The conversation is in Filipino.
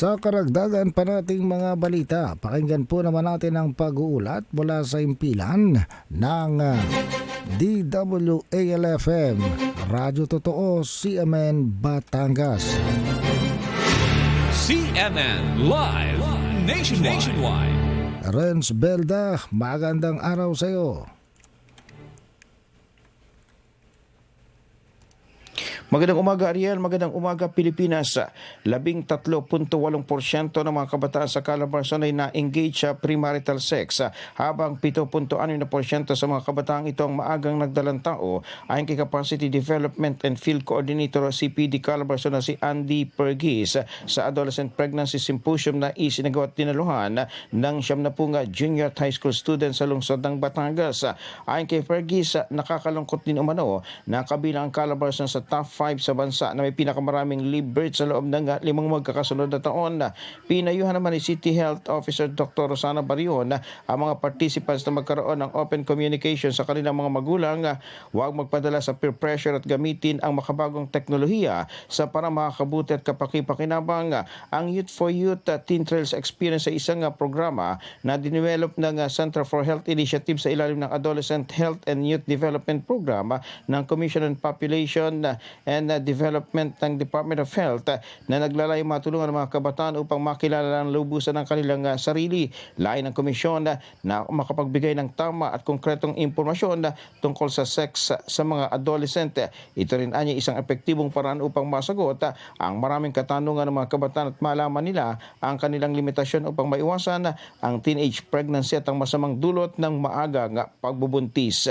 Sa karagdagan pa nating mga balita, pakinggan po naman natin ang pag-uulat mula sa impilan ng ah, DWALFM, Radyo Totoo, CMN Batangas. CNN Live. Nationwide. Renz Belda, magandang araw sa iyo. Magandang umaga Ariel, magandang umaga Pilipinas. Labing 3.8% ng mga kabataan sa Calabarzon ay na-engage sa premarital sex habang 7.6% sa mga kabataan ito ang maagang nagdalang tao ayon kay Capacity Development and Field Coordinator CPD Calabarzon na si Andy Pergis sa Adolescent Pregnancy Symposium na isinagawa at dinaluhan ng siyam na punga junior high school students sa lungsod ng Batangas. Ayon kay Pergis, nakakalungkot din umano na kabilang ang Calabarzon sa top 5 sa bansa na may pinakamaraming live births sa loob ng limang magkakasunod na taon. Pinayuhan naman ni City Health Officer Dr. Rosana Barion ang mga participants na magkaroon ng open communication sa kanilang mga magulang. Huwag magpadala sa peer pressure at gamitin ang makabagong teknolohiya sa para makakabuti at kapakipakinabang. Ang Youth for Youth Teen Trails Experience ay isang programa na dinevelop ng Center for Health Initiative sa ilalim ng Adolescent Health and Youth Development Program ng Commission on Population and ah, Development ng Department of Health ah, na naglalayong matulungan ang mga kabataan upang makilala ang lubusan ng kanilang ah, sarili. Lain ng komisyon na makapagbigay ng tama at konkretong impormasyon tungkol sa sex sa mga adolescent. Ito rin anya isang epektibong paraan upang masagot ang maraming katanungan ng mga kabataan at malaman nila ang kanilang limitasyon upang maiwasan ang teenage pregnancy at ang masamang dulot ng maagang ah, pagbubuntis.